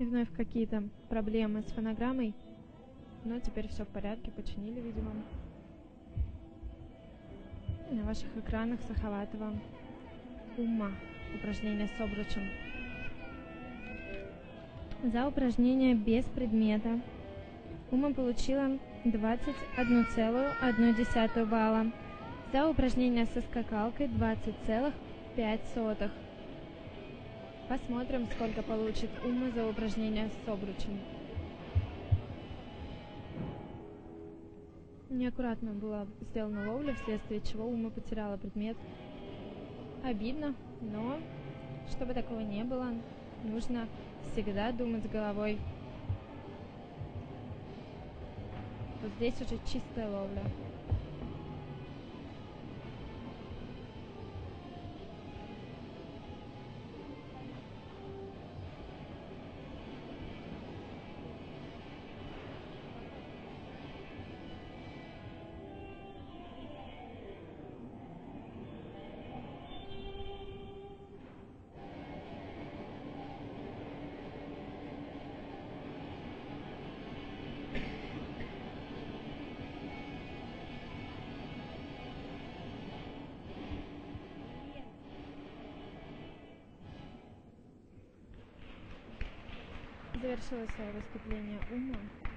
И вновь какие-то проблемы с фонограммой. Но теперь все в порядке, починили, видимо. На ваших экранах Сахаватова Ума. Упражнение с обручем. За упражнение без предмета Ума получила 21,1 балла. За упражнение со скакалкой 20,5. Посмотрим, сколько получит Ума за упражнение с обручем. Неаккуратно была сделана ловля, вследствие чего Ума потеряла предмет. Обидно, но чтобы такого не было, нужно всегда думать головой. Вот здесь уже чистая ловля. Завершила свое выступление Ума.